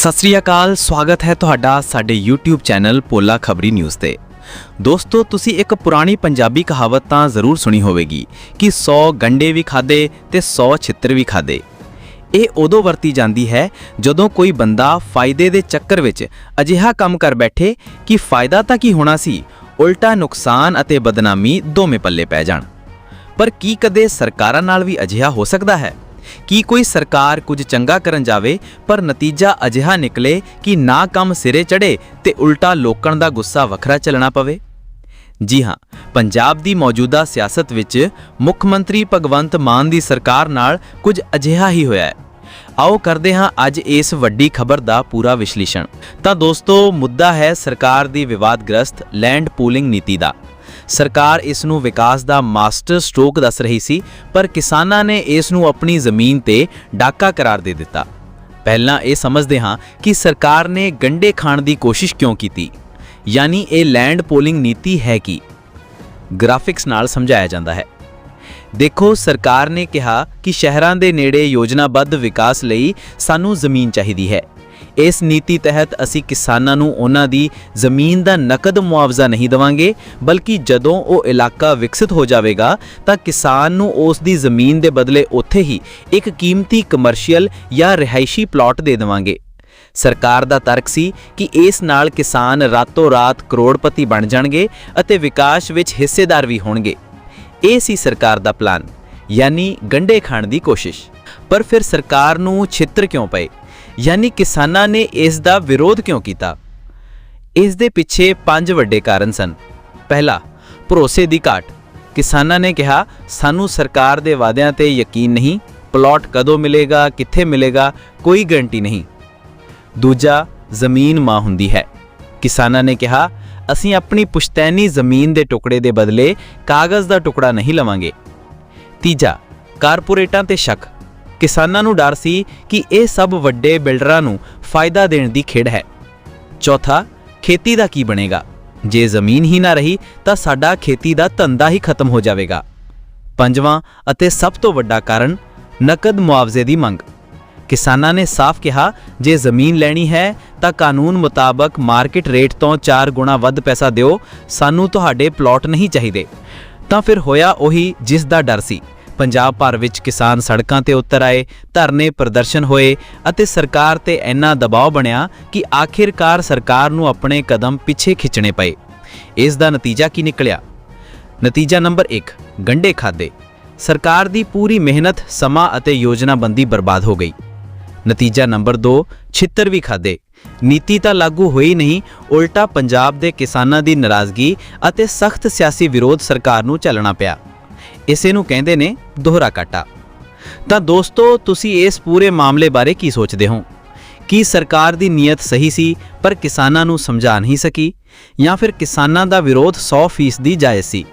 ਸਤਿ ਸ੍ਰੀ ਅਕਾਲ, ਸਵਾਗਤ ਹੈ ਤੁਹਾਡਾ ਸਾਡੇ YouTube ਚੈਨਲ ਪੋਲਾ ਖਬਰੀ ਨਿਊਜ਼ ਤੇ। ਦੋਸਤੋ, ਤੁਸੀਂ ਇੱਕ ਪੁਰਾਣੀ ਪੰਜਾਬੀ ਕਹਾਵਤ ਤਾਂ ਜ਼ਰੂਰ ਸੁਣੀ ਹੋਵੇਗੀ ਕਿ 100 ਗੰਡੇ ਵੀ ਖਾਦੇ ਤੇ 100 ਛਿੱਤਰ ਵੀ ਖਾਦੇ। ਇਹ ਉਦੋਂ ਵਰਤੀ ਜਾਂਦੀ ਹੈ ਜਦੋਂ ਕੋਈ ਬੰਦਾ ਫਾਇਦੇ ਦੇ ਚੱਕਰ ਵਿੱਚ ਅਜਿਹਾ ਕੰਮ ਕਰ ਬੈਠੇ ਕਿ ਫਾਇਦਾ ਤਾਂ ਕੀ ਹੋਣਾ ਸੀ, ਉਲਟਾ ਨੁਕਸਾਨ ਅਤੇ ਬਦਨਾਮੀ ਦੋਵੇਂ ਪੱਲੇ ਪੈ ਜਾਣ। ਪਰ ਕੀ ਕਦੇ ਸਰਕਾਰਾਂ ਨਾਲ ਵੀ ਅਜਿਹਾ ਹੋ ਸਕਦਾ ਹੈ? ਕੀ ਕੋਈ ਸਰਕਾਰ ਕੁਝ ਚੰਗਾ ਕਰਨ ਜਾਵੇ, ਪਰ ਨਤੀਜਾ ਅਜਿਹਾ ਨਿਕਲੇ ਕਿ ਨਾ ਕੰਮ ਸਿਰੇ ਚੜੇ ਤੇ ਉਲਟਾ ਲੋਕਾਂ ਦਾ ਗੁੱਸਾ ਵੱਖਰਾ ਚੱਲਣਾ ਪਵੇ। ਜੀ ਹਾਂ, ਪੰਜਾਬ ਦੀ ਮੌਜੂਦਾ ਸਿਆਸਤ ਵਿੱਚ ਮੁੱਖ ਮੰਤਰੀ ਭਗਵੰਤ ਮਾਨ ਦੀ ਸਰਕਾਰ ਨਾਲ ਕੁਝ ਅਜਿਹਾ ਹੀ ਹੋਇਆ ਹੈ। ਆਓ ਕਰਦੇ ਹਾਂ ਅੱਜ ਇਸ ਵੱਡੀ ਖਬਰ ਦਾ ਪੂਰਾ ਵਿਸ਼ਲੇਸ਼ਣ। ਤਾਂ ਦੋਸਤੋ, ਮੁੱਦਾ ਹੈ ਸਰਕਾਰ ਦੀ ਵਿਵਾਦਗ੍ਰਸਤ ਲੈਂਡ ਪੂਲਿੰਗ ਨੀਤੀ ਦਾ। ਸਰਕਾਰ ਇਸ ਨੂੰ ਵਿਕਾਸ ਦਾ ਮਾਸਟਰ ਸਟ੍ਰੋਕ ਦੱਸ ਰਹੀ ਸੀ, ਪਰ ਕਿਸਾਨਾਂ ਨੇ ਇਸ ਨੂੰ ਆਪਣੀ ਜ਼ਮੀਨ ਤੇ ਡਾਕਾ ਕਰਾਰ ਦੇ ਦਿੱਤਾ। ਪਹਿਲਾਂ ਇਹ ਸਮਝਦੇ ਹਾਂ ਕਿ ਸਰਕਾਰ ਨੇ ਗੰਡੇ ਖਾਣ ਦੀ ਕੋਸ਼ਿਸ਼ ਕਿਉਂ ਕੀਤੀ? ਯਾਨੀ ਇਹ ਲੈਂਡ ਪੋਲਿੰਗ ਨੀਤੀ ਹੈ ਕੀ? ਗ੍ਰਾਫਿਕਸ ਨਾਲ ਸਮਝਾਇਆ ਜਾਂਦਾ ਹੈ। ਦੇਖੋ, ਸਰਕਾਰ ਨੇ ਕਿਹਾ ਕਿ ਸ਼ਹਿਰਾਂ ਦੇ ਨੇੜੇ ਯੋਜਨਾਬੱਧ ਵਿਕਾਸ ਲਈ ਸਾਨੂੰ ਜ਼ਮੀਨ ਚਾਹੀਦੀ ਹੈ। ਇਸ ਨੀਤੀ ਤਹਿਤ ਅਸੀਂ ਕਿਸਾਨਾਂ ਨੂੰ ਉਹਨਾਂ ਦੀ ਜ਼ਮੀਨ ਦਾ ਨਕਦ ਮੁਆਵਜ਼ਾ ਨਹੀਂ ਦੇਵਾਂਗੇ, ਬਲਕਿ ਜਦੋਂ ਉਹ ਇਲਾਕਾ ਵਿਕਸਿਤ ਹੋ ਜਾਵੇਗਾ, ਤਾਂ ਕਿਸਾਨ ਨੂੰ ਉਸ ਦੀ ਜ਼ਮੀਨ ਦੇ ਬਦਲੇ ਉੱਥੇ ਹੀ ਇੱਕ ਕੀਮਤੀ ਕਮਰਸ਼ੀਅਲ ਜਾਂ ਰਿਹਾਇਸ਼ੀ ਪਲਾਟ ਦੇ ਦੇਵਾਂਗੇ। ਸਰਕਾਰ ਦਾ ਤਰਕ ਸੀ ਕਿ ਇਸ ਨਾਲ ਕਿਸਾਨ ਰਾਤੋਂ ਰਾਤ ਕਰੋੜਪਤੀ ਬਣ ਜਾਣਗੇ ਅਤੇ ਵਿਕਾਸ ਵਿੱਚ ਹਿੱਸੇਦਾਰ ਵੀ ਹੋਣਗੇ। ਇਹ ਸੀ ਸਰਕਾਰ ਦਾ ਪਲਾਨ, ਯਾਨੀ ਗੰਡੇ ਖਾਣ ਦੀ ਕੋਸ਼ਿਸ਼। ਪਰ ਫਿਰ ਸਰਕਾਰ ਨੂੰ ਛਿੱਤਰ ਕਿਉਂ ਪਏ? ਯਾਨੀ ਕਿਸਾਨਾਂ ਨੇ ਇਸ ਦਾ ਵਿਰੋਧ ਕਿਉਂ ਕੀਤਾ? ਇਸ ਦੇ ਪਿੱਛੇ ਪੰਜ ਵੱਡੇ ਕਾਰਨ ਸਨ। ਪਹਿਲਾ, ਭਰੋਸੇ ਦੀ ਘਾਟ। ਕਿਸਾਨਾਂ ਨੇ ਕਿਹਾ, ਸਾਨੂੰ ਸਰਕਾਰ ਦੇ ਵਾਅਦਿਆਂ ਤੇ ਯਕੀਨ ਨਹੀਂ, ਪਲਾਟ ਕਦੋਂ ਮਿਲੇਗਾ, ਕਿੱਥੇ ਮਿਲੇਗਾ, ਕੋਈ ਗਾਰੰਟੀ ਨਹੀਂ। ਦੂਜਾ, ਜ਼ਮੀਨ ਮਾਂ ਹੁੰਦੀ ਹੈ। ਕਿਸਾਨਾਂ ਨੇ ਕਿਹਾ, ਅਸੀਂ ਆਪਣੀ ਪੁਸ਼ਤੈਨੀ ਜ਼ਮੀਨ ਦੇ ਟੁਕੜੇ ਦੇ ਬਦਲੇ ਕਾਗਜ਼ ਦਾ ਟੁਕੜਾ ਨਹੀਂ ਲਵਾਂਗੇ। ਤੀਜਾ, ਕਾਰਪੋਰੇਟਾਂ ਤੇ ਸ਼ੱਕ। ਕਿਸਾਨਾਂ ਨੂੰ ਡਰ ਸੀ ਕਿ ਇਹ ਸਭ ਵੱਡੇ ਬਿਲਡਰਾਂ ਨੂੰ ਫਾਇਦਾ ਦੇਣ ਦੀ ਖੇਡ ਹੈ। ਚੌਥਾ, ਖੇਤੀ ਦਾ ਕੀ ਬਣੇਗਾ? ਜੇ ਜ਼ਮੀਨ ਹੀ ਨਾ ਰਹੀ, ਤਾਂ ਸਾਡਾ ਖੇਤੀ ਦਾ ਧੰਦਾ ਹੀ ਖਤਮ ਹੋ ਜਾਵੇਗਾ। ਪੰਜਵਾਂ ਅਤੇ ਸਭ ਤੋਂ ਵੱਡਾ ਕਾਰਨ, ਨਕਦ ਮੁਆਵਜ਼ੇ ਦੀ ਮੰਗ। ਕਿਸਾਨਾਂ ਨੇ ਸਾਫ਼ ਕਿਹਾ, ਜੇ ਜ਼ਮੀਨ ਲੈਣੀ ਹੈ, ਤਾਂ ਕਾਨੂੰਨ ਮੁਤਾਬਕ ਮਾਰਕੀਟ ਰੇਟ ਤੋਂ 4 ਗੁਣਾ ਵੱਧ ਪੈਸਾ ਦਿਓ, ਸਾਨੂੰ ਤੁਹਾਡੇ ਪਲਾਟ ਨਹੀਂ ਚਾਹੀਦੇ। ਤਾਂ ਫਿਰ ਹੋਇਆ ਉਹੀ ਜਿਸ ਦਾ ਡਰ ਸੀ। ਪੰਜਾਬ ਭਰ ਵਿੱਚ ਕਿਸਾਨ ਸੜਕਾਂ ਤੇ ਉਤਰ ਆਏ, ਧਰਨੇ ਪ੍ਰਦਰਸ਼ਨ ਹੋਏ ਅਤੇ ਸਰਕਾਰ ਤੇ ਇੰਨਾ ਦਬਾਅ ਬਣਿਆ ਕਿ ਆਖਿਰਕਾਰ ਸਰਕਾਰ ਨੂੰ ਆਪਣੇ ਕਦਮ ਪਿੱਛੇ ਖਿੱਚਣੇ ਪਏ। ਇਸ ਦਾ ਨਤੀਜਾ ਕੀ ਨਿਕਲਿਆ? ਨਤੀਜਾ ਨੰਬਰ 1 ਗੰਡੇ ਖਾਦੇ ਸਰਕਾਰ ਦੀ ਪੂਰੀ ਮਿਹਨਤ, ਸਮਾਂ ਅਤੇ ਯੋਜਨਾਬੰਦੀ ਬਰਬਾਦ ਹੋ ਗਈ। ਨਤੀਜਾ ਨੰਬਰ 2 ਛਿੱਤਰ ਵੀ ਖਾਦੇ ਨੀਤੀ ਤਾਂ ਲਾਗੂ ਹੋਈ ਨਹੀਂ, ਉਲਟਾ ਪੰਜਾਬ ਦੇ ਕਿਸਾਨਾਂ ਦੀ ਨਾਰਾਜ਼ਗੀ ਅਤੇ ਸਖਤ ਸਿਆਸੀ ਵਿਰੋਧ ਸਰਕਾਰ ਨੂੰ ਚੱਲਣਾ ਪਿਆ। ਇਸੇ ਨੂੰ ਕਹਿੰਦੇ ਨੇ ਦੋਹਰਾ ਕਾਟਾ ਤਾਂ ਦੋਸਤੋ ਤੁਸੀਂ ਇਸ ਪੂਰੇ ਮਾਮਲੇ ਬਾਰੇ ਕੀ ਸੋਚਦੇ ਹੋ ਕੀ ਸਰਕਾਰ ਦੀ ਨੀਅਤ ਸਹੀ ਸੀ ਪਰ ਕਿਸਾਨਾਂ ਨੂੰ ਸਮਝਾ ਨਹੀਂ ਸਕੀ ਜਾਂ ਫਿਰ ਕਿਸਾਨਾਂ ਦਾ ਵਿਰੋਧ 100% ਦੀ ਜਾਇਜ਼ ਸੀ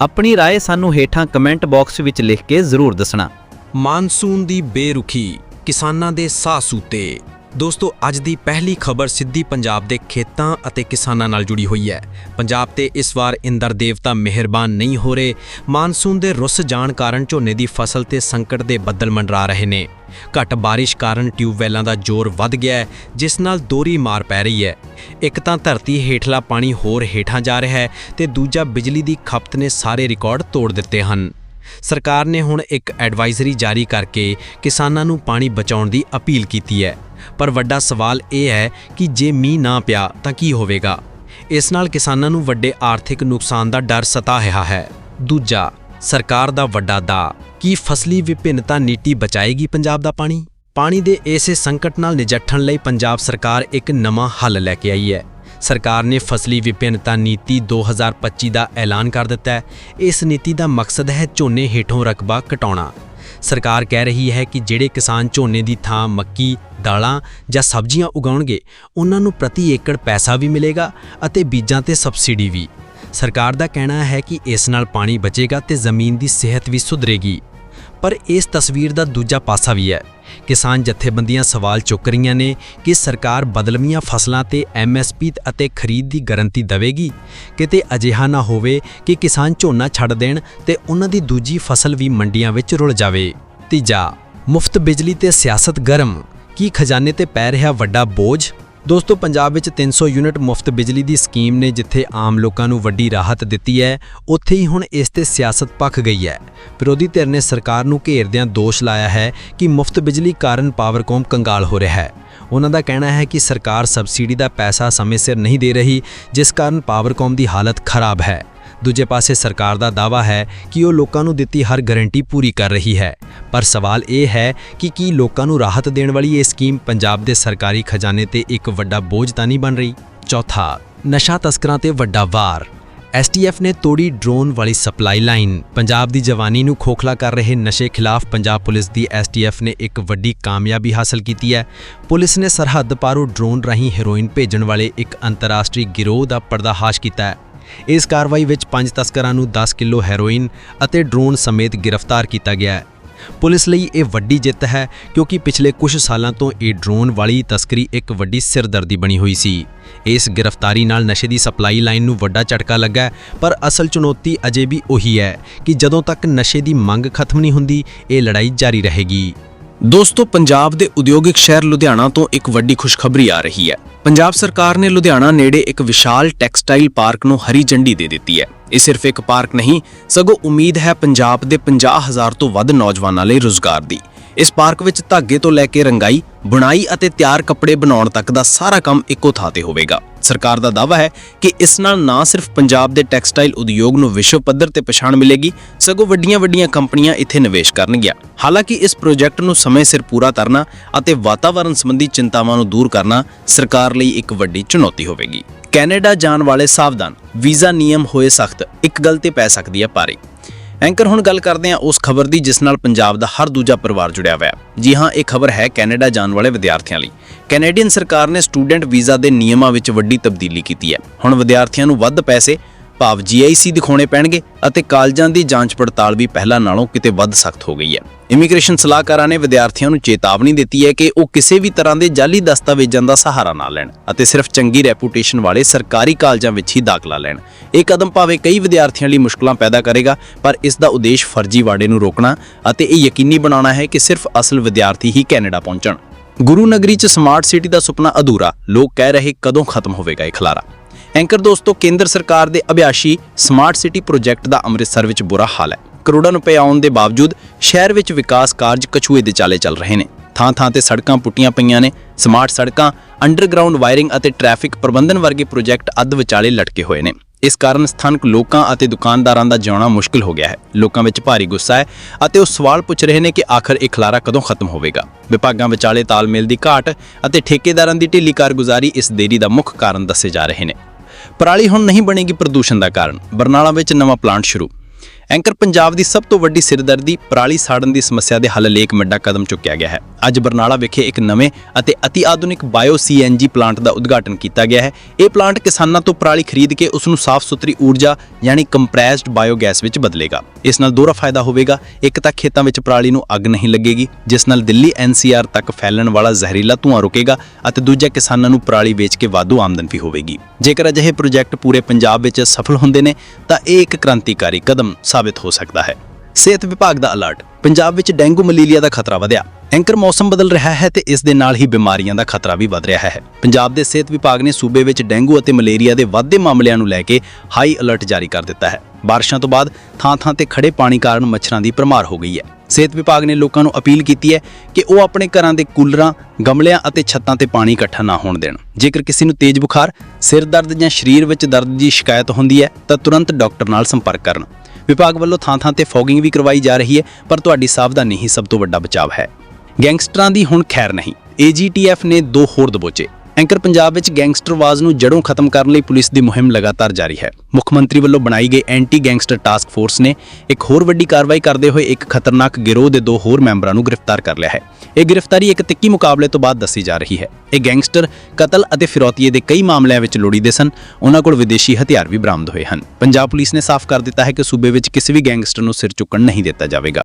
ਆਪਣੀ رائے ਸਾਨੂੰ ਹੇਠਾਂ ਕਮੈਂਟ ਬਾਕਸ ਵਿੱਚ ਲਿਖ ਕੇ ਜ਼ਰੂਰ ਦੱਸਣਾ ਮਾਨਸੂਨ ਦੀ ਬੇਰੁਖੀ ਕਿਸਾਨਾਂ ਦੇ ਸਾਹ ਸੂਤੇ ਦੋਸਤੋ, ਅੱਜ ਦੀ ਪਹਿਲੀ ਖਬਰ ਸਿੱਧੀ ਪੰਜਾਬ ਦੇ ਖੇਤਾਂ ਅਤੇ ਕਿਸਾਨਾਂ ਨਾਲ ਜੁੜੀ ਹੋਈ ਹੈ। ਪੰਜਾਬ ਤੇ ਇਸ ਵਾਰ ਇੰਦਰ ਦੇਵਤਾ ਮਿਹਰਬਾਨ ਨਹੀਂ ਹੋ ਰਹੇ। ਮਾਨਸੂਨ ਦੇ ਰੁੱਸ ਜਾਣ ਕਾਰਨ ਝੋਨੇ ਦੀ ਫਸਲ ਤੇ ਸੰਕਟ ਦੇ ਬੱਦਲ ਮੰਡਰਾ ਰਹੇ ਨੇ। ਘੱਟ ਬਾਰਿਸ਼ ਕਾਰਨ ਟਿਊਬਵੈਲਾਂ ਦਾ ਜ਼ੋਰ ਵੱਧ ਗਿਆ ਹੈ, ਜਿਸ ਨਾਲ ਦੋਰੀ ਮਾਰ ਪੈ ਰਹੀ ਹੈ। ਇੱਕ ਤਾਂ ਧਰਤੀ ਹੇਠਲਾ ਪਾਣੀ ਹੋਰ ਹੇਠਾਂ ਜਾ ਰਿਹਾ ਹੈ ਤੇ ਦੂਜਾ ਬਿਜਲੀ ਦੀ ਖਪਤ ਨੇ ਸਾਰੇ ਰਿਕਾਰਡ ਤੋੜ ਦਿੱਤੇ ਹਨ। ਸਰਕਾਰ ਨੇ ਹੁਣ ਇੱਕ ਐਡਵਾਈਜ਼ਰੀ ਜਾਰੀ ਕਰਕੇ ਕਿਸਾਨਾਂ ਨੂੰ ਪਾਣੀ ਬਚਾਉਣ ਦੀ ਅਪੀਲ ਕੀਤੀ ਹੈ। ਪਰ ਵੱਡਾ ਸਵਾਲ ਇਹ ਹੈ ਕਿ ਜੇ ਮੀਂਹ ਨਾ ਪਿਆ ਤਾਂ ਕੀ ਹੋਵੇਗਾ? ਇਸ ਨਾਲ ਕਿਸਾਨਾਂ ਨੂੰ ਵੱਡੇ ਆਰਥਿਕ ਨੁਕਸਾਨ ਦਾ ਡਰ ਸਤਾ ਰਿਹਾ ਹੈ। ਦੂਜਾ, ਸਰਕਾਰ ਦਾ ਵੱਡਾ ਦਾ ਕੀ ਫਸਲੀ ਵਿਭਿੰਨਤਾ ਨੀਤੀ ਬਚਾਏਗੀ ਪੰਜਾਬ ਦਾ ਪਾਣੀ? ਪਾਣੀ ਦੇ ਇਸੇ ਸੰਕਟ ਨਾਲ ਨਜਿੱਠਣ ਲਈ ਪੰਜਾਬ ਸਰਕਾਰ ਇੱਕ ਨਵਾਂ ਹੱਲ ਲੈ ਕੇ ਆਈ ਹੈ। ਸਰਕਾਰ ਨੇ ਫਸਲੀ ਵਿਭਿੰਨਤਾ ਨੀਤੀ 2025 ਦਾ ਐਲਾਨ ਕਰ ਦਿੱਤਾ ਹੈ। ਇਸ ਨੀਤੀ ਦਾ ਮਕਸਦ ਹੈ ਝੋਨੇ ਹੇਠੋਂ ਰਕਬਾ ਘਟਾਉਣਾ ਸਰਕਾਰ ਕਹਿ ਰਹੀ ਹੈ ਕਿ ਜਿਹੜੇ ਕਿਸਾਨ ਝੋਨੇ ਦੀ ਥਾਂ ਮੱਕੀ, ਦਾਲਾਂ ਜਾਂ ਸਬਜ਼ੀਆਂ ਉਗਾਉਣਗੇ, ਉਹਨਾਂ ਨੂੰ ਪ੍ਰਤੀ ਏਕੜ ਪੈਸਾ ਵੀ ਮਿਲੇਗਾ ਅਤੇ ਬੀਜਾਂ ਤੇ ਸਬਸਿਡੀ ਵੀ। ਸਰਕਾਰ ਦਾ ਕਹਿਣਾ ਹੈ ਕਿ ਇਸ ਨਾਲ ਪਾਣੀ ਬਚੇਗਾ ਤੇ ਜ਼ਮੀਨ ਦੀ ਸਿਹਤ ਵੀ ਸੁਧਰੇਗੀ। ਪਰ ਇਸ ਤਸਵੀਰ ਦਾ ਦੂਜਾ ਪਾਸਾ ਵੀ ਹੈ। ਕਿਸਾਨ ਜਥੇਬੰਦੀਆਂ ਸਵਾਲ ਚੁੱਕ ਰਹੀਆਂ ਨੇ ਕਿ ਸਰਕਾਰ ਬਦਲਵੀਆਂ ਫਸਲਾਂ ਤੇ ਐਮਐਸਪੀ ਅਤੇ ਖਰੀਦ ਦੀ ਗਾਰੰਟੀ ਦੇਵੇਗੀ। ਕਿਤੇ ਅਜਿਹਾ ਨਾ ਹੋਵੇ ਕਿ ਕਿਸਾਨ ਝੋਨਾ ਛੱਡ ਦੇਣ ਤੇ ਉਹਨਾਂ ਦੀ ਦੂਜੀ ਫਸਲ ਵੀ ਮੰਡੀਆਂ ਵਿੱਚ ਰੁਲ ਜਾਵੇ। ਤੀਜਾ, ਮੁਫਤ ਬਿਜਲੀ ਤੇ ਸਿਆਸਤ ਗਰਮ। ਕੀ ਖਜ਼ਾਨੇ ਤੇ ਪੈ ਰਿਹਾ ਵੱਡਾ ਬੋਝ? ਦੋਸਤੋ, ਪੰਜਾਬ ਵਿੱਚ 300 ਯੂਨਿਟ ਮੁਫਤ ਬਿਜਲੀ ਦੀ ਸਕੀਮ ਨੇ ਜਿੱਥੇ ਆਮ ਲੋਕਾਂ ਨੂੰ ਵੱਡੀ ਰਾਹਤ ਦਿੱਤੀ ਹੈ, ਉੱਥੇ ਹੀ ਹੁਣ ਇਸ ਤੇ ਸਿਆਸਤ ਪੱਕ ਗਈ ਹੈ। ਵਿਰੋਧੀ ਧਿਰ ਨੇ ਸਰਕਾਰ ਨੂੰ ਘੇਰਦਿਆਂ ਦੋਸ਼ ਲਾਇਆ ਹੈ ਕਿ ਮੁਫਤ ਬਿਜਲੀ ਕਾਰਨ ਪਾਵਰਕੌਮ ਕੰਗਾਲ ਹੋ ਰਿਹਾ ਹੈ। ਉਹਨਾਂ ਦਾ ਕਹਿਣਾ ਹੈ ਕਿ ਸਰਕਾਰ ਸਬਸਿਡੀ ਦਾ ਪੈਸਾ ਸਮੇਂ ਸਿਰ ਨਹੀਂ ਦੇ ਰਹੀ, ਜਿਸ ਕਾਰਨ ਪਾਵਰਕੌਮ ਦੀ ਹਾਲਤ ਖਰਾਬ ਹੈ। ਦੂਜੇ ਪਾਸੇ ਸਰਕਾਰ ਦਾ ਦਾਵਾ ਹੈ ਕਿ ਉਹ ਲੋਕਾਂ ਨੂੰ ਦਿੱਤੀ ਹਰ ਗਾਰੰਟੀ ਪੂਰੀ ਕਰ ਰਹੀ ਹੈ। ਪਰ ਸਵਾਲ ਇਹ ਹੈ ਕਿ ਕੀ ਲੋਕਾਂ ਨੂੰ ਰਾਹਤ ਦੇਣ ਵਾਲੀ ਇਹ ਸਕੀਮ ਪੰਜਾਬ ਦੇ ਸਰਕਾਰੀ ਖਜ਼ਾਨੇ ਤੇ ਇੱਕ ਵੱਡਾ ਬੋਝ ਤਾਂ ਨਹੀਂ ਬਣ ਰਹੀ? ਚੌਥਾ, ਨਸ਼ਾ ਤਸਕਰਾਂ ਤੇ ਵੱਡਾ ਵਾਰ। ਐਸਟੀਐਫ ਨੇ ਤੋੜੀ ਡਰੋਨ ਵਾਲੀ ਸਪਲਾਈ ਲਾਈਨ। ਪੰਜਾਬ ਦੀ ਜਵਾਨੀ ਨੂੰ ਖੋਖਲਾ ਕਰ ਰਹੇ ਨਸ਼ੇ ਖਿਲਾਫ ਪੰਜਾਬ ਪੁਲਿਸ ਦੀ ਐਸਟੀਐਫ ਨੇ ਇੱਕ ਵੱਡੀ ਕਾਮਯਾਬੀ ਹਾਸਲ ਕੀਤੀ ਹੈ। ਪੁਲਿਸ ਨੇ ਸਰਹੱਦ ਪਾਰੋਂ ਡਰੋਨ ਰਾਹੀਂ ਹੈਰੋਇਨ ਭੇਜਣ ਵਾਲੇ ਇੱਕ ਅੰਤਰਰਾਸ਼ਟਰੀ ਗਿਰੋਹ ਦਾ ਪਰਦਾਹਾਸ਼ ਕੀਤਾ ਹੈ। ਇਸ ਕਾਰਵਾਈ ਵਿੱਚ ਪੰਜ ਤਸਕਰਾਂ ਨੂੰ 10 ਕਿਲੋ ਹੈਰੋਇਨ ਅਤੇ ਡਰੋਨ ਸਮੇਤ ਗ੍ਰਿਫਤਾਰ ਕੀਤਾ ਗਿਆ ਹੈ। ਪੁਲਿਸ ਲਈ ਇਹ ਵੱਡੀ ਜਿੱਤ ਹੈ ਕਿਉਂਕਿ ਪਿਛਲੇ ਕੁਝ ਸਾਲਾਂ ਤੋਂ ਇਹ ਡਰੋਨ ਵਾਲੀ ਤਸਕਰੀ ਇੱਕ ਵੱਡੀ ਸਿਰਦਰਦੀ ਬਣੀ ਹੋਈ ਸੀ। ਇਸ ਗ੍ਰਿਫਤਾਰੀ ਨਾਲ ਨਸ਼ੇ ਦੀ ਸਪਲਾਈ ਲਾਈਨ ਨੂੰ ਵੱਡਾ ਝਟਕਾ ਲੱਗਾ ਪਰ ਅਸਲ ਚੁਣੌਤੀ ਅਜੇ ਵੀ ਉਹੀ ਹੈ ਕਿ ਜਦੋਂ ਤੱਕ ਨਸ਼ੇ ਦੀ ਮੰਗ ਖਤਮ ਨਹੀਂ ਹੁੰਦੀ, ਇਹ ਲੜਾਈ ਜਾਰੀ ਰਹੇਗੀ। ਦੋਸਤੋ, ਪੰਜਾਬ ਦੇ ਉਦਯੋਗਿਕ ਸ਼ਹਿਰ ਲੁਧਿਆਣਾ ਤੋਂ ਇੱਕ ਵੱਡੀ ਖੁਸ਼ਖਬਰੀ ਆ ਰਹੀ ਹੈ। ਪੰਜਾਬ ਸਰਕਾਰ ਨੇ ਲੁਧਿਆਣਾ ਨੇੜੇ ਇੱਕ ਵਿਸ਼ਾਲ ਟੈਕਸਟਾਈਲ ਪਾਰਕ ਨੂੰ ਹਰੀ ਝੰਡੀ ਦੇ ਦਿੱਤੀ ਹੈ। ਇਹ ਸਿਰਫ ਇੱਕ ਪਾਰਕ ਨਹੀਂ, ਸਗੋਂ ਉਮੀਦ ਹੈ ਪੰਜਾਬ ਦੇ 50000 ਤੋਂ ਵੱਧ ਨੌਜਵਾਨਾਂ ਲਈ ਰੋਜ਼ਗਾਰ ਦੀ। ਇਸ ਪਾਰਕ ਵਿੱਚ ਧਾਗੇ ਤੋਂ ਲੈ ਕੇ ਰੰਗਾਈ ਬੁਣਾਈ ਅਤੇ ਤਿਆਰ ਕੱਪੜੇ ਬਣਾਉਣ ਤੱਕ ਦਾ ਸਾਰਾ ਕੰਮ ਇੱਕੋ ਥਾਂ ਤੇ ਹੋਵੇਗਾ। ਸਰਕਾਰ ਦਾ ਦਾਅਵਾ ਹੈ ਕਿ ਇਸ ਨਾਲ ਨਾ ਸਿਰਫ ਪੰਜਾਬ ਦੇ ਟੈਕਸਟਾਈਲ ਉਦਯੋਗ ਨੂੰ ਵਿਸ਼ਵ ਪੱਧਰ ਤੇ ਪਛਾਣ ਮਿਲੇਗੀ, ਸਗੋਂ ਵੱਡੀਆਂ-ਵੱਡੀਆਂ ਕੰਪਨੀਆਂ ਇੱਥੇ ਨਿਵੇਸ਼ ਕਰਨਗੀਆਂ। ਹਾਲਾਂਕਿ ਇਸ ਪ੍ਰੋਜੈਕਟ ਨੂੰ ਸਮੇਂ ਸਿਰ ਪੂਰਾ ਕਰਨਾ ਅਤੇ ਵਾਤਾਵਰਣ ਸੰਬੰਧੀ ਚਿੰਤਾਵਾਂ ਨੂੰ ਦੂਰ ਕਰਨਾ ਸਰਕਾਰ ਲਈ ਇੱਕ ਵੱਡੀ ਚੁਣੌਤੀ ਹੋਵੇਗੀ। ਕੈਨੇਡਾ ਜਾਣ ਵਾਲੇ ਸਾਵਧਾਨ, ਵੀਜ਼ਾ ਨਿਯਮ ਹੋਏ ਸਖਤ, ਇੱਕ ਗੱਲ ਤੇ ਪੈ ਸਕਦੀ ਹੈ ਭਾਰੀ ਐਂਕਰ ਹੁਣ ਗੱਲ ਕਰਦੇ ਹਾਂ ਉਸ ਖਬਰ ਦੀ ਜਿਸ ਨਾਲ ਪੰਜਾਬ ਦਾ ਹਰ ਦੂਜਾ ਪਰਿਵਾਰ ਜੁੜਿਆ ਹੋਇਆ ਹੈ। ਜੀ ਹਾਂ, ਇਹ ਖਬਰ ਹੈ ਕੈਨੇਡਾ ਜਾਣ ਵਾਲੇ ਵਿਦਿਆਰਥੀਆਂ ਲਈ। ਕੈਨੇਡੀਅਨ ਸਰਕਾਰ ਨੇ ਸਟੂਡੈਂਟ ਵੀਜ਼ਾ ਦੇ ਨਿਯਮਾਂ ਵਿੱਚ ਵੱਡੀ ਤਬਦੀਲੀ ਕੀਤੀ ਹੈ। ਹੁਣ ਵਿਦਿਆਰਥੀਆਂ ਨੂੰ ਵੱਧ ਪੈਸੇ, ਭਾਵ GIC ਦਿਖਾਉਣੇ ਪੈਣਗੇ ਅਤੇ ਕਾਲਜਾਂ ਦੀ ਜਾਂਚ ਪੜਤਾਲ ਵੀ ਪਹਿਲਾਂ ਨਾਲੋਂ ਕਿਤੇ ਵੱਧ ਸਖਤ ਹੋ ਗਈ ਹੈ। ਇਮੀਗ੍ਰੇਸ਼ਨ ਸਲਾਹਕਾਰਾਂ ਨੇ ਵਿਦਿਆਰਥੀਆਂ ਨੂੰ ਚੇਤਾਵਨੀ ਦਿੱਤੀ ਹੈ ਕਿ ਉਹ ਕਿਸੇ ਵੀ ਤਰ੍ਹਾਂ ਦੇ ਜਾਲੀ ਦਸਤਾਵੇਜ਼ਾਂ ਦਾ ਸਹਾਰਾ ਨਾ ਲੈਣ ਅਤੇ ਸਿਰਫ ਚੰਗੀ ਰੈਪੂਟੇਸ਼ਨ ਵਾਲੇ ਸਰਕਾਰੀ ਕਾਲਜਾਂ ਵਿੱਚ ਹੀ ਦਾਖਲਾ ਲੈਣ। ਇਹ ਕਦਮ ਭਾਵੇਂ ਕਈ ਵਿਦਿਆਰਥੀਆਂ ਲਈ ਮੁਸ਼ਕਲਾਂ ਪੈਦਾ ਕਰੇਗਾ, ਪਰ ਇਸ ਦਾ ਉਦੇਸ਼ ਫਰਜ਼ੀਵਾੜੇ ਨੂੰ ਰੋਕਣਾ ਅਤੇ ਇਹ ਯਕੀਨੀ ਬਣਾਉਣਾ ਹੈ ਕਿ ਸਿਰਫ ਅਸਲ ਵਿਦਿਆਰਥੀ ਹੀ ਕੈਨੇਡਾ ਪਹੁੰਚਣ। ਗੁਰੂ ਨਗਰੀ 'ਚ ਸਮਾਰਟ ਸਿਟੀ ਦਾ ਸੁਪਨਾ ਅਧੂਰਾ। ਲੋਕ ਕਹਿ ਰਹੇ ਕਦੋਂ ਖਤਮ ਹੋਵੇਗਾ ਇਹ ਖਲਾਰਾ? ਐਂਕਰ ਦੋਸਤੋ, ਕੇਂਦਰ ਸਰਕਾਰ ਦੇ ਅਭਿਆਸ਼ੀ ਸਮਾਰਟ ਸਿਟੀ ਪ੍ਰੋਜੈਕਟ ਦਾ ਅੰਮ੍ਰਿਤਸਰ ਵਿੱਚ ਬੁਰਾ ਹਾਲ ਹੈ। ਕਰੋੜਾਂ ਰੁਪਏ ਆਉਣ ਦੇ ਬਾਵਜੂਦ ਸ਼ਹਿਰ ਵਿੱਚ ਵਿਕਾਸ ਕਾਰਜ ਕਛੂਏ ਦੇ ਚਾਲੇ ਚੱਲ ਰਹੇ ਨੇ। ਥਾਂ-ਥਾਂ ਤੇ ਸੜਕਾਂ ਪੁੱਟੀਆਂ ਪਈਆਂ ਨੇ। ਸਮਾਰਟ ਸੜਕਾਂ, ਅੰਡਰਗਰਾਉਂਡ ਵਾਇਰਿੰਗ ਅਤੇ ਟ੍ਰੈਫਿਕ ਪ੍ਰਬੰਧਨ ਵਰਗੇ ਪ੍ਰੋਜੈਕਟ ਅੱਧ ਵਿਚਾਲੇ ਲਟਕੇ ਹੋਏ ਨੇ। ਇਸ ਕਾਰਨ ਸਥਾਨਕ ਲੋਕਾਂ ਅਤੇ ਦੁਕਾਨਦਾਰਾਂ ਦਾ ਜਿਉਣਾ ਮੁਸ਼ਕਲ ਹੋ ਗਿਆ ਹੈ। ਲੋਕਾਂ ਵਿੱਚ ਭਾਰੀ ਗੁੱਸਾ ਹੈ ਅਤੇ ਉਹ ਸਵਾਲ ਪੁੱਛ ਰਹੇ ਨੇ ਕਿ ਆਖਰ ਇਹ ਖਲਾਰਾ ਕਦੋਂ ਖਤਮ ਹੋਵੇਗਾ। ਵਿਭਾਗਾਂ ਵਿਚਾਲੇ ਤਾਲਮੇਲ ਦੀ ਘਾਟ ਅਤੇ ਠੇਕੇਦਾਰਾਂ ਦੀ ਢਿੱਲੀ ਕਾਰਗੁਜ਼ਾਰੀ ਇਸ ਦੇਰੀ ਦਾ ਮੁੱਖ ਕਾਰਨ ਦੱਸੇ ਜਾ ਰਹੇ ਨੇ। ਪਰਾਲੀ ਹੁਣ ਨਹੀਂ ਬਣੇਗੀ ਪ੍ਰਦੂਸ਼ਣ ਦਾ ਕਾਰਨ। ਬਰਨਾਲਾ ਵਿੱਚ ਨਵਾਂ ਪਲਾਂਟ ਸ਼ੁਰੂ। ਐਂਕਰ ਪੰਜਾਬ ਦੀ ਸਭ ਤੋਂ ਵੱਡੀ ਸਿਰਦਰਦੀ ਪਰਾਲੀ ਸਾੜਨ ਦੀ ਸਮੱਸਿਆ ਦੇ ਹੱਲ ਲਈ ਇੱਕ ਵੱਡਾ ਕਦਮ ਚੁੱਕਿਆ ਗਿਆ ਹੈ। ਅੱਜ ਬਰਨਾਲਾ ਵਿਖੇ ਇੱਕ ਨਵੇਂ ਅਤੇ ਅਤੀ ਆਧੁਨਿਕ ਬਾਇਓ ਸੀਐਨਜੀ ਪਲਾਂਟ ਦਾ ਉਦਘਾਟਨ ਕੀਤਾ ਗਿਆ ਹੈ। ਇਹ ਪਲਾਂਟ ਕਿਸਾਨਾਂ ਤੋਂ ਪਰਾਲੀ ਖਰੀਦ ਕੇ ਉਸ ਨੂੰ ਸਾਫ਼ ਸੁਥਰੀ ਊਰਜਾ ਯਾਨੀ ਕੰਪਰੈਸਡ ਬਾਇਓਗੈਸ ਵਿੱਚ ਬਦਲੇਗਾ। ਇਸ ਨਾਲ ਦੋਹਰਾ ਫਾਇਦਾ ਹੋਵੇਗਾ, ਇੱਕ ਤਾਂ ਖੇਤਾਂ ਵਿੱਚ ਪਰਾਲੀ ਨੂੰ ਅੱਗ ਨਹੀਂ ਲੱਗੇਗੀ, ਜਿਸ ਨਾਲ ਦਿੱਲੀ ਐਨਸੀਆਰ ਤੱਕ ਫੈਲਣ ਵਾਲਾ ਜ਼ਹਿਰੀਲਾ ਧੂਆਂ ਰੁਕੇਗਾ ਅਤੇ ਦੂਜਾ ਕਿਸਾਨਾਂ ਨੂੰ ਪਰਾਲੀ ਵੇਚ ਕੇ ਵਾਧੂ ਆਮਦਨ ਵੀ ਹੋਵੇਗੀ। ਜੇਕਰ ਅਜਿਹੇ ਪ੍ਰੋਜੈਕਟ ਪੂਰੇ ਪੰਜਾਬ ਵਿੱਚ ਸਫਲ ਹੁੰਦੇ ਨੇ, ਤਾਂ ਇਹ ਇੱਕ ਕ੍ਰਾਂਤੀਕਾਰੀ ਕਦਮ ਸਾਬਿਤ ਹੋ ਸਕਦਾ ਹੈ। ਸਿਹਤ ਵਿਭਾਗ ਦਾ ਅਲਰਟ, ਪੰਜਾਬ ਵਿੱਚ ਡੇਂਗੂ ਮਲੇਰੀਆ ਦਾ ਖਤਰਾ ਵਧਿਆ। ਐਂਕਰ ਮੌਸਮ ਬਦਲ ਰਿਹਾ ਹੈ ਤੇ ਇਸ ਦੇ ਨਾਲ ਹੀ ਬਿਮਾਰੀਆਂ ਦਾ ਖਤਰਾ ਵੀ ਵਧ ਰਿਹਾ ਹੈ। ਪੰਜਾਬ ਦੇ ਸਿਹਤ ਵਿਭਾਗ ਨੇ ਸੂਬੇ ਵਿੱਚ ਡੇਂਗੂ ਅਤੇ ਮਲੇਰੀਆ ਦੇ ਵੱਧਦੇ ਮਾਮਲਿਆਂ ਨੂੰ ਲੈ ਕੇ ਹਾਈ ਅਲਰਟ ਜਾਰੀ ਕਰ ਦਿੱਤਾ ਹੈ। ਬਾਰਿਸ਼ਾਂ ਤੋਂ ਬਾਅਦ ਥਾਂ-ਥਾਂ ਤੇ ਖੜੇ ਪਾਣੀ ਕਾਰਨ ਮੱਛਰਾਂ ਦੀ ਭਰਮਾਰ ਹੋ ਗਈ ਹੈ। ਸਿਹਤ ਵਿਭਾਗ ਨੇ ਲੋਕਾਂ ਨੂੰ ਅਪੀਲ ਕੀਤੀ ਹੈ ਕਿ ਉਹ ਆਪਣੇ ਘਰਾਂ ਦੇ ਕੂਲਰਾਂ, ਗਮਲਿਆਂ ਅਤੇ ਛੱਤਾਂ ਤੇ ਪਾਣੀ ਇਕੱਠਾ ਨਾ ਹੋਣ ਦੇਣ। ਜੇਕਰ ਕਿਸੇ ਨੂੰ ਤੇਜ਼ ਬੁਖਾਰ, ਸਿਰ ਦਰਦ ਜਾਂ ਸਰੀਰ ਵਿੱਚ ਦਰਦ ਦੀ ਸ਼ਿਕਾਇਤ ਹੁੰਦੀ ਹੈ, ਤਾਂ ਤੁਰੰਤ ਡਾਕਟਰ ਨਾਲ ਸੰਪਰਕ ਕਰਨ। ਵਿਭਾਗ ਵੱਲੋਂ ਥਾਂ-ਥਾਂ ਤੇ ਫੌਗਿੰਗ ਵੀ ਕਰਵਾਈ ਜਾ ਰਹੀ ਹੈ, ਪਰ ਤੁਹਾਡੀ ਸਾਵਧਾਨੀ ਹੀ ਸਭ ਤੋਂ ਵੱਡਾ ਬਚਾਅ ਹੈ। ਗੈਂਗਸਟਰਾਂ ਦੀ ਹੁਣ ਖੈਰ ਨਹੀਂ। AGTF ਨੇ ਦੋ ਹੋਰ ਦਬੋਚੇ। ਐਂਕਰ ਪੰਜਾਬ ਵਿੱਚ ਗੈਂਗਸਟਰਵਾਜ਼ ਨੂੰ ਜੜੋਂ ਖਤਮ ਕਰਨ ਲਈ ਪੁਲਿਸ ਦੀ ਮੁਹਿੰਮ ਲਗਾਤਾਰ ਜਾਰੀ ਹੈ। ਮੁੱਖ ਮੰਤਰੀ ਵੱਲੋਂ ਬਣਾਈ ਗਈ ਐਂਟੀ ਗੈਂਗਸਟਰ ਟਾਸਕ ਫੋਰਸ ਨੇ ਇੱਕ ਹੋਰ ਵੱਡੀ ਕਾਰਵਾਈ ਕਰਦੇ ਹੋਏ ਇੱਕ ਖਤਰਨਾਕ ਗਿਰੋਹ ਦੇ ਦੋ ਹੋਰ ਮੈਂਬਰਾਂ ਨੂੰ ਗ੍ਰਿਫਤਾਰ ਕਰ ਲਿਆ ਹੈ। ਇਹ ਗ੍ਰਿਫਤਾਰੀ ਇੱਕ ਤਿੱਕੀ ਮੁਕਾਬਲੇ ਤੋਂ ਬਾਅਦ ਦੱਸੀ ਜਾ ਰਹੀ ਹੈ। ਇਹ ਗੈਂਗਸਟਰ, ਕਤਲ ਅਤੇ ਫਿਰੌਤੀਏ ਦੇ ਕਈ ਮਾਮਲਿਆਂ ਵਿੱਚ ਲੋੜੀਦੇ ਸਨ। ਉਹਨਾਂ ਕੋਲ ਵਿਦੇਸ਼ੀ ਹਥਿਆਰ ਵੀ ਬਰਾਮਦ ਹੋਏ ਹਨ। ਪੰਜਾਬ ਪੁਲਿਸ ਨੇ ਸਾਫ਼ ਕਰ ਦਿੱਤਾ ਹੈ ਕਿ ਸੂਬੇ ਵਿੱਚ ਕਿਸੇ ਵੀ ਗੈਂਗਸਟਰ ਨੂੰ ਸਿਰ ਚੁੱਕਣ ਨਹੀਂ ਦਿੱਤਾ ਜਾਵੇਗਾ।